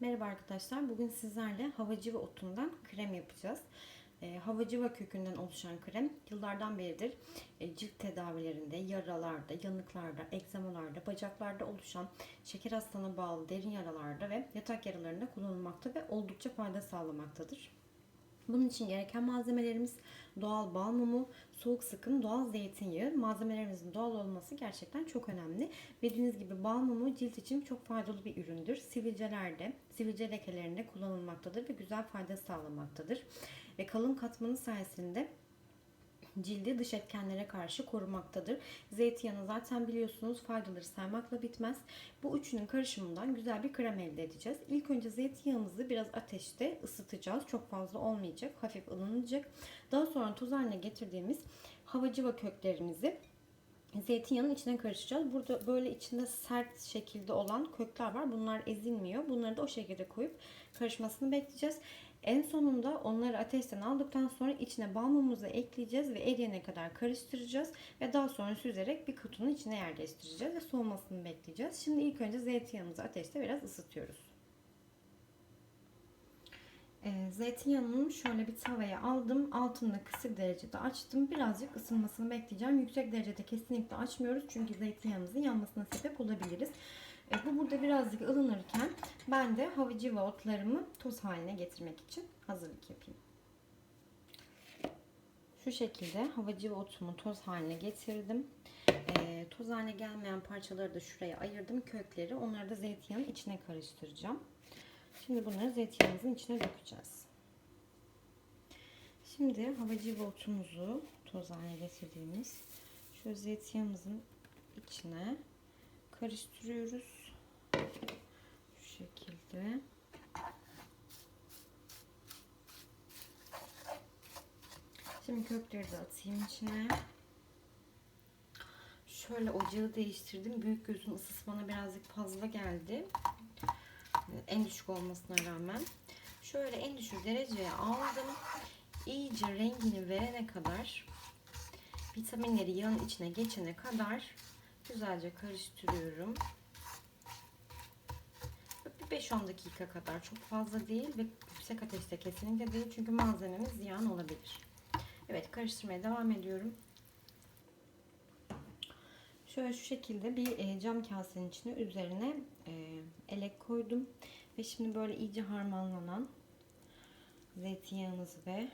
Merhaba arkadaşlar. Bugün sizlerle havacıva otundan krem yapacağız. E, havacıva kökünden oluşan krem yıllardan beridir e, cilt tedavilerinde, yaralarda, yanıklarda, egzamalarda, bacaklarda oluşan şeker hastalığına bağlı derin yaralarda ve yatak yaralarında kullanılmakta ve oldukça fayda sağlamaktadır. Bunun için gereken malzemelerimiz doğal bal mumu, soğuk sıkım doğal zeytinyağı. Malzemelerimizin doğal olması gerçekten çok önemli. Bildiğiniz gibi bal mumu cilt için çok faydalı bir üründür. Sivilcelerde, sivilce lekelerinde kullanılmaktadır ve güzel fayda sağlamaktadır. Ve kalın katmanı sayesinde cildi dış etkenlere karşı korumaktadır. Zeytinyağını zaten biliyorsunuz faydaları saymakla bitmez. Bu üçünün karışımından güzel bir krem elde edeceğiz. İlk önce zeytinyağımızı biraz ateşte ısıtacağız. Çok fazla olmayacak. Hafif ılınacak. Daha sonra toz haline getirdiğimiz havacıva köklerimizi zeytinyağının içine karıştıracağız. Burada böyle içinde sert şekilde olan kökler var. Bunlar ezilmiyor. Bunları da o şekilde koyup karışmasını bekleyeceğiz. En sonunda onları ateşten aldıktan sonra içine balmumuzu ekleyeceğiz ve eriyene kadar karıştıracağız ve daha sonra süzerek bir kutunun içine yerleştireceğiz ve soğumasını bekleyeceğiz. Şimdi ilk önce zeytinyağımızı ateşte biraz ısıtıyoruz. E, zeytinyağını şöyle bir tavaya aldım. Altını kısık derecede açtım. Birazcık ısınmasını bekleyeceğim. Yüksek derecede kesinlikle açmıyoruz. Çünkü zeytinyağımızın yanmasına sebep olabiliriz. E, bu burada birazcık ılınırken ben de havucu otlarımı toz haline getirmek için hazırlık yapayım. Şu şekilde havucu otumu toz haline getirdim. E, toz haline gelmeyen parçaları da şuraya ayırdım. Kökleri onları da zeytinyağının içine karıştıracağım. Şimdi bunları zeytinyağımızın içine dökeceğiz. Şimdi havacı otumuzu toz haline getirdiğimiz şu zeytinyağımızın içine karıştırıyoruz. Şekilde. Şimdi kökleri de atayım içine. Şöyle ocağı değiştirdim. Büyük gözün ısısı bana birazcık fazla geldi. En düşük olmasına rağmen. Şöyle en düşük dereceye aldım. İyice rengini verene kadar vitaminleri yağın içine geçene kadar güzelce karıştırıyorum. 5-10 dakika kadar çok fazla değil ve yüksek ateşte kesinlikle değil çünkü malzememiz ziyan olabilir. Evet karıştırmaya devam ediyorum. Şöyle şu şekilde bir e, cam kasenin içine üzerine e, elek koydum ve şimdi böyle iyice harmanlanan zeytinyağımızı ve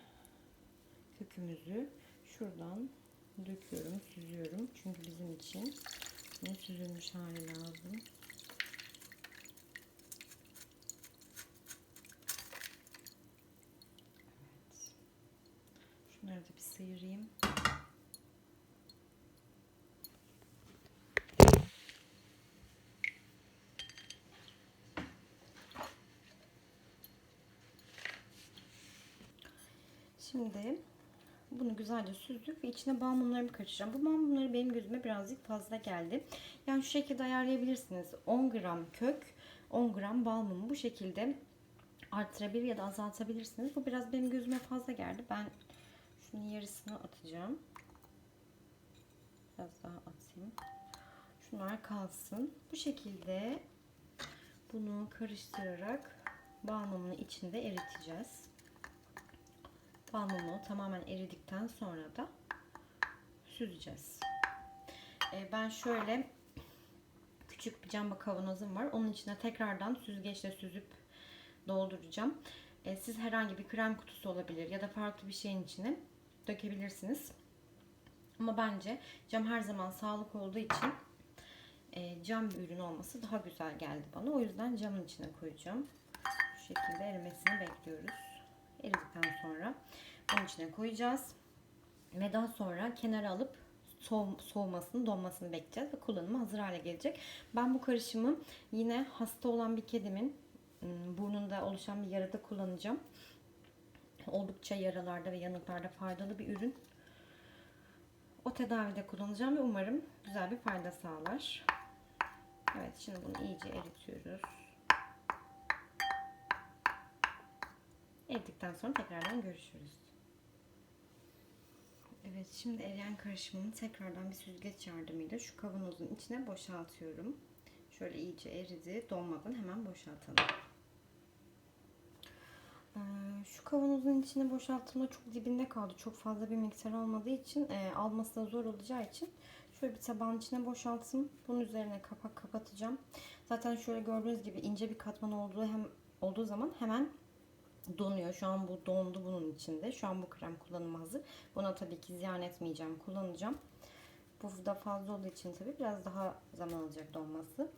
kökümüzü şuradan döküyorum, süzüyorum. Çünkü bizim için ne süzülmüş hali lazım. Şunları da bir sıyırayım. Şimdi bunu güzelce süzdük ve içine bal mumlarımı kaçıracağım. Bu bal mumları benim gözüme birazcık fazla geldi. Yani şu şekilde ayarlayabilirsiniz. 10 gram kök, 10 gram bal mumu bu şekilde arttırabilir ya da azaltabilirsiniz. Bu biraz benim gözüme fazla geldi. Ben şunun yarısını atacağım. Biraz daha atayım. Şunlar kalsın. Bu şekilde bunu karıştırarak bal mumunu içinde eriteceğiz. Bal mumu tamamen eridikten sonra da süzeceğiz. Ee, ben şöyle küçük bir cam kavanozum var. Onun içine tekrardan süzgeçle süzüp dolduracağım. Ee, siz herhangi bir krem kutusu olabilir ya da farklı bir şeyin içine dökebilirsiniz. Ama bence cam her zaman sağlık olduğu için e, cam bir ürün olması daha güzel geldi bana. O yüzden camın içine koyacağım. Şu şekilde erimesini bekliyoruz. Eridikten sonra bunun içine koyacağız. Ve daha sonra kenara alıp soğum, soğumasını, donmasını bekleyeceğiz ve kullanıma hazır hale gelecek. Ben bu karışımı yine hasta olan bir kedimin burnunda oluşan bir yarada kullanacağım. Oldukça yaralarda ve yanıklarda faydalı bir ürün. O tedavide kullanacağım ve umarım güzel bir fayda sağlar. Evet şimdi bunu iyice eritiyoruz. Eridikten sonra tekrardan görüşürüz. Evet şimdi eriyen karışımını tekrardan bir süzgeç yardımıyla şu kavanozun içine boşaltıyorum. Şöyle iyice eridi. Donmadan hemen boşaltalım. Ee, Şu kavanozun içine boşalttığımda çok dibinde kaldı. Çok fazla bir miktar olmadığı için e, alması da zor olacağı için şöyle bir tabağın içine boşalttım. Bunun üzerine kapak kapatacağım. Zaten şöyle gördüğünüz gibi ince bir katman olduğu hem olduğu zaman hemen donuyor. Şu an bu dondu bunun içinde. Şu an bu krem kullanıma hazır. Buna tabii ki ziyan etmeyeceğim. Kullanacağım. Bu da fazla olduğu için tabii biraz daha zaman alacak donması.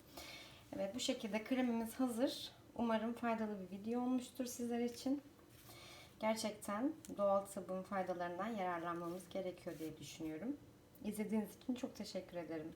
Evet bu şekilde kremimiz hazır. Umarım faydalı bir video olmuştur sizler için. Gerçekten doğal sabun faydalarından yararlanmamız gerekiyor diye düşünüyorum. İzlediğiniz için çok teşekkür ederim.